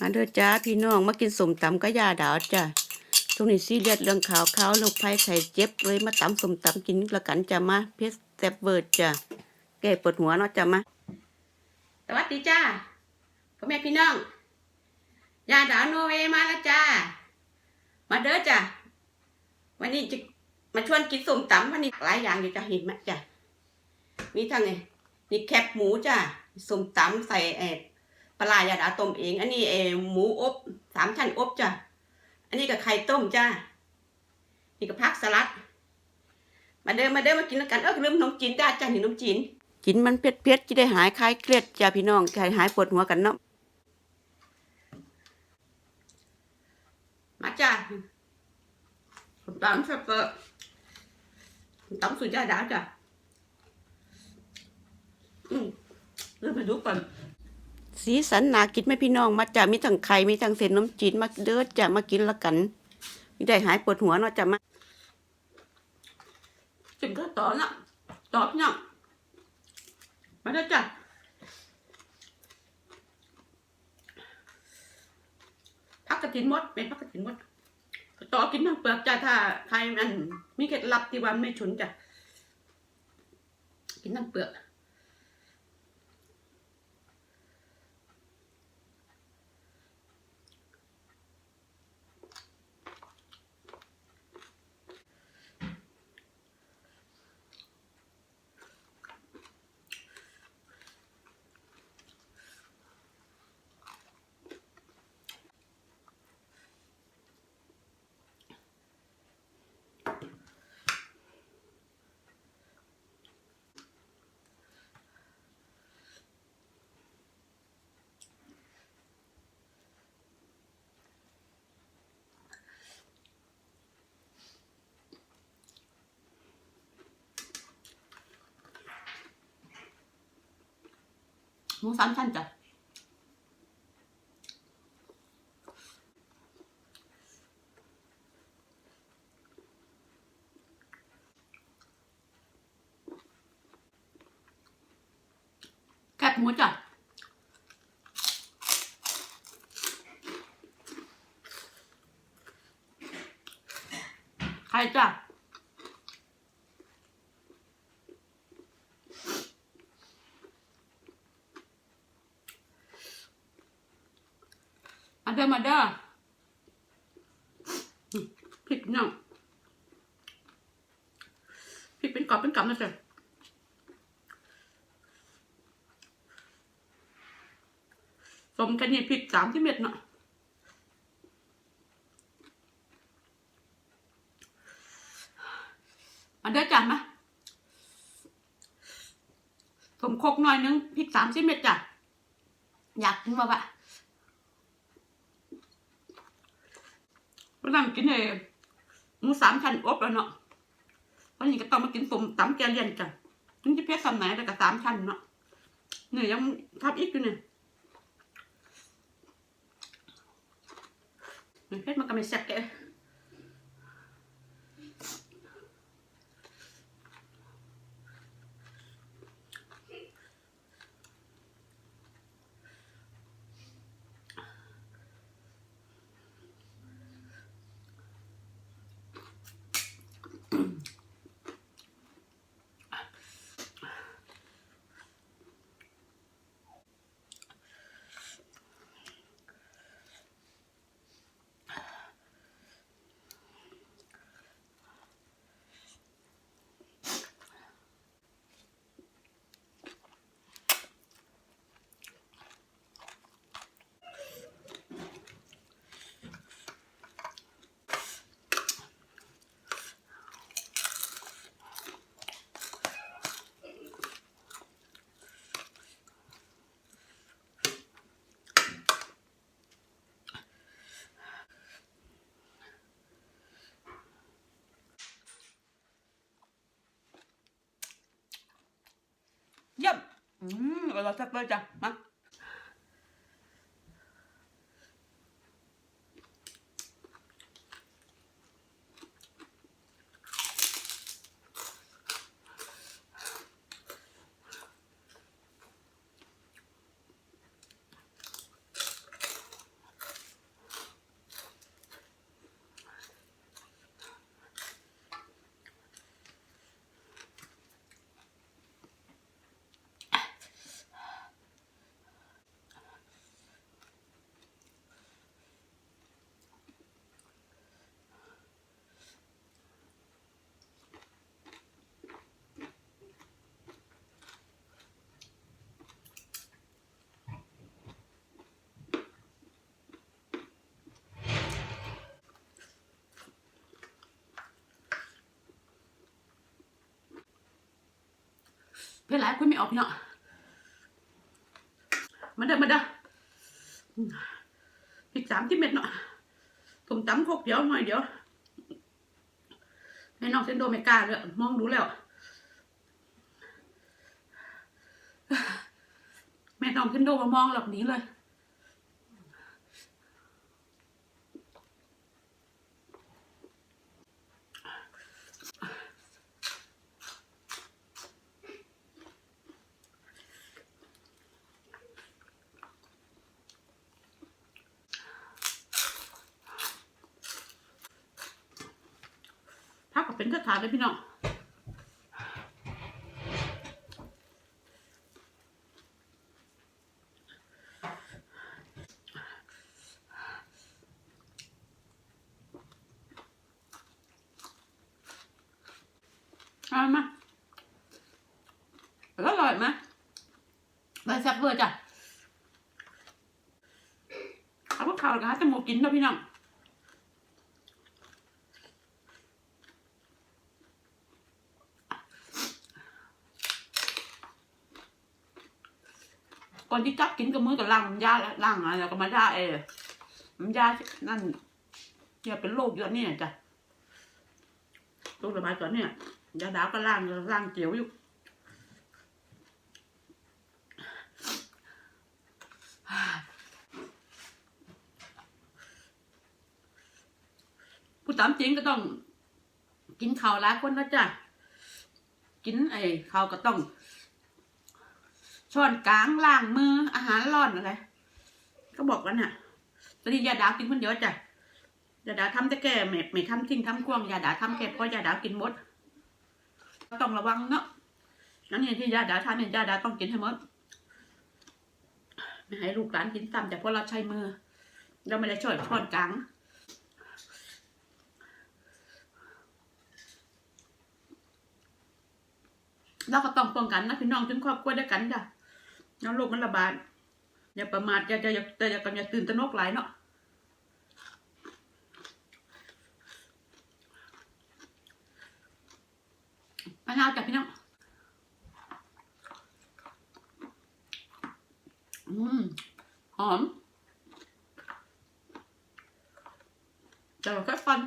มาเด้อจ้าพี่น้องมากินสมตำก็ยาดาวจ้ะตรงนี้ซีเรียสเรื่องขาวขาวโรคภัยไข้เจ็บเลยมาตำสมตำกินละกันจ้ะมาเพชรแซบเบิร์ดจ้ะแก้ปวดหัวเนาะจ้ะมาสวัสดีจ้าพ่อแม่พี่น้องยาดาวโนเวมาแล้วจ้ามาเด้อจ้ะวันนี้จะมาชวนกินสมตำวันนี้หลายอย่างอยู่จะเห็นไหมจ้ะมีทั้งไงนี่แคบหมูจ้ะสมตำใส่เออ ปลายาดาต้มเอง อันนี้เอหมูอบสามชั้นอบจ้ะ อันนี้กับไข่ต้มจ้านี่กับผักสลัด มาเดินมาเดินมากินแล้วกัน เออลืมขนมจีนจ้าจ้านี่ขนมจีน กินมันเผ็ดๆจะได้หายคลายเครียดจ้าพี่น้องจะหายปวดหัวกันเนาะ มาจ้าผมตำสับเปอร์ผมตำสุดยอดดาจ้ะ อืมเริ่มมาดูก่อน สีสันหนากินไหมพี่น้องมาจ้ะมีทั้งไข่มีทั้งเส้นนมจีนมาเด้อจะมากินละกันมีได้หายปวดหัวเนาะจะมาจิ้มก็ต่อนะตอพี่น้องมาเด้จ้ะพักกระถินมดเป็นพักกระถินมดต่อกินทั้งเปลือกจ้ะถ้าใครมันมีเคล็ดลับที่ว่าไม่ฉุนจ้ะกินทั้งเปลือก หมูสามชั้นจ้ะแคบหมูจ้ะไข่จ้ะ มาเด้อมาเด้อพริกน้องพริกเป็นกรอบเป็นกำนะจ๊ะสมกันนี่พริกสามที่เม็ดเนาะมาเด้อจ้ะมาสมคกหน่อยนึงพริกสามสิบเม็ดจ้ะอยากกินบ่ปะ วันนั้นกินเอหมูสามชั้นอบแล้วเนาะวันนี้ก็ต้องมากินสมตำแกงเลียนจ้ะถึงจะเพชรสำไหนแต่ก็สามชั้นเนาะเนี่ยยังทับอีกอยู่เนี่ยเนี่ยเพชรมันก็ไม่แซ่บแกเยี่ยม อืมอร่อ เพื่อนหลายคุยไม่ออกเนาะมาเด้อมาเด้อพริกสามที่เม็ดเนาะผมตำโคกเดี๋ยวหน่อยเดี๋ยวแม่น้องเซนโดไม่กล้าเลยมองดูแล้ว แม่น้องเซนโดมามองหลับหนี้เลย เป็นกระถาเลยพี่น้องเอามาแล้วอร่อยไหมใบแซ่บเวอร์จ้ะเอาพวกข่าวกับฮะจมูกกินนะพี่น้อง ก่อนที่จับกินกับมือกับล่างมันยาล่างอะไรก็มาได้เออมันยานั่นเนี่ยเป็นโรคเยอะเนี่ยจ้ะโรคระบาดก่อนเนี่ยยาดาวก็ล่างล่างเจียวอยู่ผู้ตามจริงก็ต้อง กินข้าวหลายคนนะจ๊ะกินไอ้ข้าวก็ต้อง ช้อนกลางล้างมืออาหารร้อนอะไร ก็บอกกันน่ะตอนนี้ยาดาวกินคนเดียวจ้ะยาดาวทำแต่แก่ไม่ไม่ทำทิ้งทำกวงยาดาวทำแก่เพราะยาดาวกินหมดต้องระวังเนาะนั่นนี่ที่ยาดาวทำเนี่ยยาดาวต้องกินให้หมดไม่ให้ลูกหลานกินตามแต่เพราะเราใช้มือ เราไม่ได้ช่วยช้อนกลางเราก็ต้องป้องกันนะพี่น้องถึงครอบครัวด้วยกันจ้ะ น้ำโรคมันระบาดอย่าประมาทอย่าอย่าอย่าแต่อย่ากำอย่าตื่นตระหนกหลายเนาะมะนาวจ้ะพี่น้องอืมหอมแต่ว่าแค่ฟัน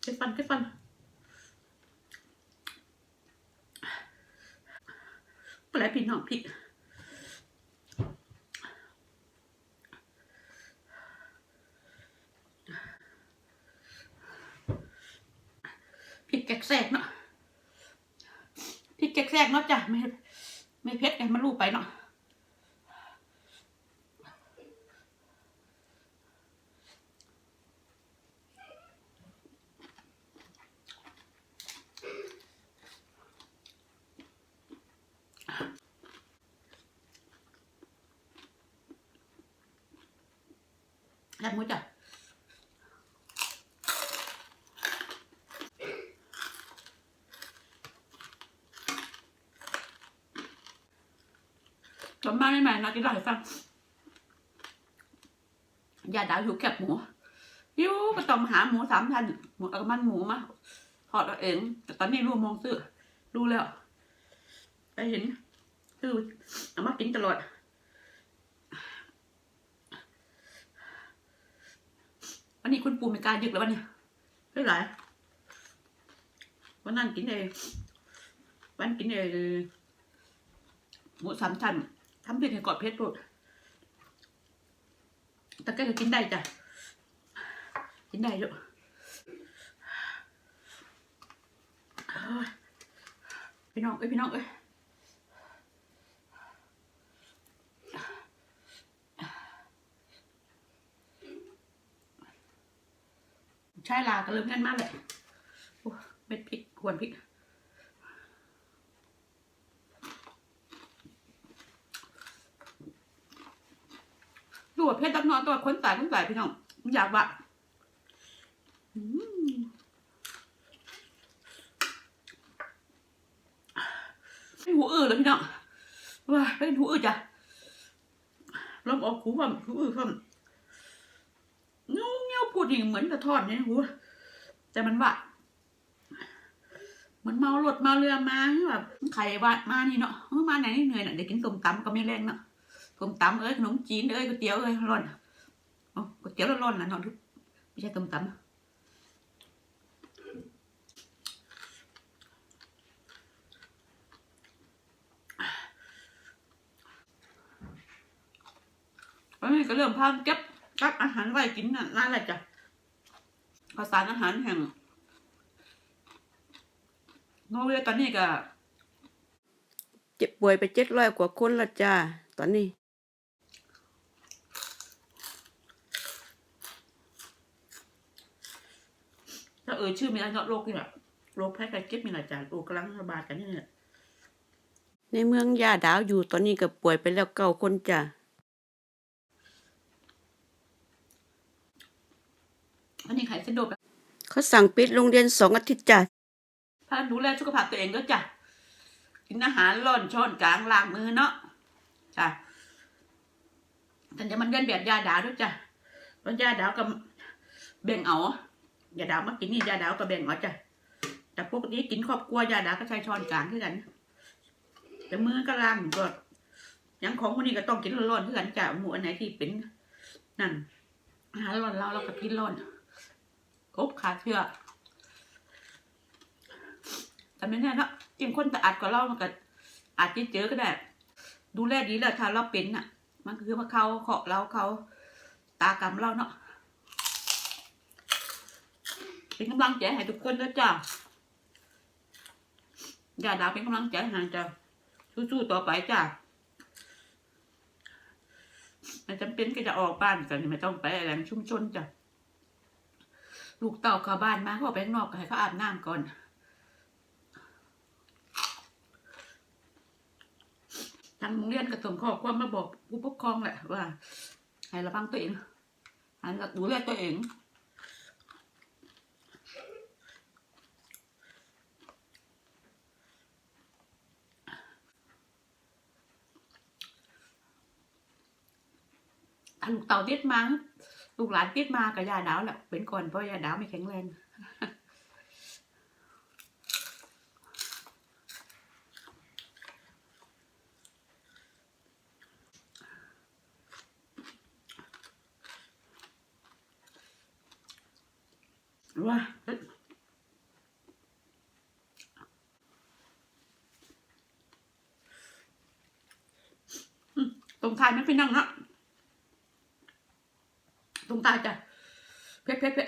แค่ฟันแค่ฟัน อะไรพี่น้องพี่พี่แกกแทรกเนาะพี่แกกแทรกเนาะจ้ะไม่ไม่เผ็ดไงมันรูปไปเนาะ แล้วมุ้จ้ะกลับมาใหม่ๆนะที่เราให้ฟังยาดาวอยู่แคบหมูยิวก็ต้องหาหมูสามพันหมูเอามันหมูมาทอดเอาเอง แต่ตอนนี้รู้มองซื้อรู้แล้วไปเห็นซื้อเอามากินตลอด วันนี้คุณปู่ไม่กล้ายึกแล้ววันนี้เฮ้ยหลายวันนั้นกินเองวันกินเองหมูสามชั้นทำเพียงกอดเพชรโปรดแต่ก็กินได้จ้ะ กินได้ด้วยอ้ยพี่น้องเอ้ยพี่น้องเอ้ย ใช่ลาก็เริ่มแน่นมากเลยเม็ดพริกควรพริกดูว่าเพชรตักนอนตัวคนตายคนตายพี่น้องอยากบะเป็นหูอื้อเลยพี่น้องว้าเป็นหูอื้อจ้ะลองออกหูว่าหูอื้อครับเงี้ยวเงี้ยวพู ดอย่างเหมือนกระทอดเนี่ยหูแต่มันว่าเหมันเมารถเมาเรือมาแบบไข่วัดมานี่เนาะมาไหนนี่เหนื่อยน่ะเดี๋ยวกินส้มตำก็ไม่แรงเนาะส้มตำเอ้ยขนมจีนเอ้ยก๋วยเตี๋ยวเอ้ยร้อนอ๋อก๋วยเตี๋ยวร้อนๆนะนอนทุกไม่ใช่ส้มตำวันนี้ก็เริ่มพาเก็บกักอาหารไว้กินน่ะนั่นแหละจ้ะ ข้าวสารอาหารแห่งนอร์เวย์ตอนนี้ก็เจ็บป่วยไปเจ็ดร้อยกว่าคนละจ้า ตอนนี้ ถ้าเอ่ยชื่อมีอะไรเนาะโรคนี่แหละโรคแพ้ไข้เจ็บมีหลายจานโรคกำลังระบาดกันนี่แหละในเมืองยาดาวอยู่ตอนนี้ก็ป่วยไปแล้วเก้าคนจ้ะ อันนี้ไข้เส้นโดบเขาสั่งปิดโรงเรียนสองอาทิตย์จ้ะพาดูแลสุขภาพตัวเองด้วยจ้ะกินอาหารร่อนช้อนกลางล้างมือเนาะจ้ะแต่จะมันเรียนแบบยาดาวด้วยจ้ะวันยาดาวกับแบ่งเอายาดาวมากินนี่ยาดาวกับแบ่งเอาจ้ะแต่พวกนี้กินครอบครัวยาดาวก็ใช้ช้อนกลางด้วยกัน แต่มือก็ล้างก็อยังของพวกนี้ก็ต้องกินร้อนๆด้วยกันจ้ะหมูอันไหนที่เป็นนั่นอาหารร้อนเราเราก็กินร้อน กบขาเชื่อแต่ไม่แน่นะจริงคนแต่อัดก็เล่ามันก็อาจจะเจอก็ได้ ดูแลดีแล้วถ้าเราเป็นน่ะ มันคือว่าเขาเคาะเราเขาตากรรมเราเนาะเป็นกำลังใจให้ทุกคนด้วยจ้าอย่าดาวเป็นกำลังใจให้จ้าสู้ๆต่อไปจ้าไม่จำเป็นก็จะออกบ้านกันไม่ต้องไปแหล่งชุมชนจ้ะ ลูกเต่าเข้าบ้านมาเขาออกไปข้างนอกให้เขาอาบน้ำก่อน ทางโรงเรียนก็ส่งข้อความมาบอกผู้ปกครองแหละว่าให้ระวังตัวเองให้ดูแลตัวเองลูกเต่าติดมา ลูกหลานติดมากับยาดาวแหละเป็นก่อนเพราะยาดาวไม่แข็งแรงว่าตรงทายไม่เป็นนั่งนะ ตายจ้ะเผ็ดเผ็ดเผ็ด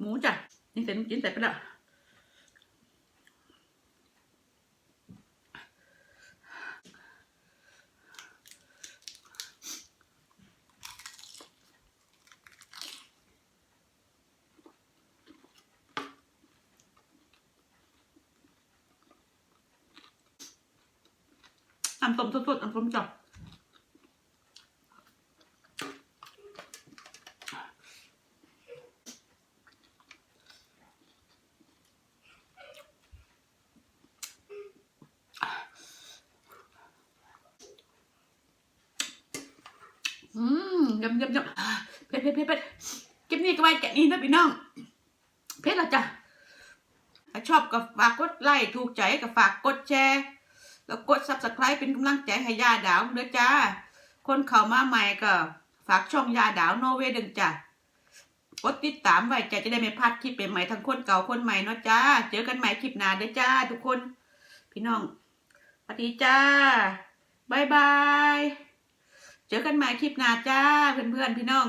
หมูจ้ะนี่เสร็จกินเสร็จไปแล้วน้ำต้มสดๆน้ำต้มจับ อืมยำยำยำอ่าเผ็ดเผ็ดเผ็ดเผ็ดคลิปนี้ก็ไว้แกะนี้นะพี่น้อง เผ็ดละจ้ะถ้าชอบก็ฝากกดไลค์ถูกใจก็ฝากกดแชร์ แล้วกด subscribe เป็นกำลังใจให้ยาดาวด้วยจ้า คนเข้ามาใหม่ก็ ฝากช่องยาดาวนอเวดึงจ้ะกดติดตามไว้จะจะได้ไม่พลาดคลิปใหม่ๆทั้งคนเก่าคนใหม่เนาะจ้า เจอกันใหม่คลิปหน้าเด้อจ้า ทุกคน พี่น้องสวัสดีจ้าบายบาย เจอกันใหม่คลิปหน้าจ้า เพื่อนๆพี่น้อง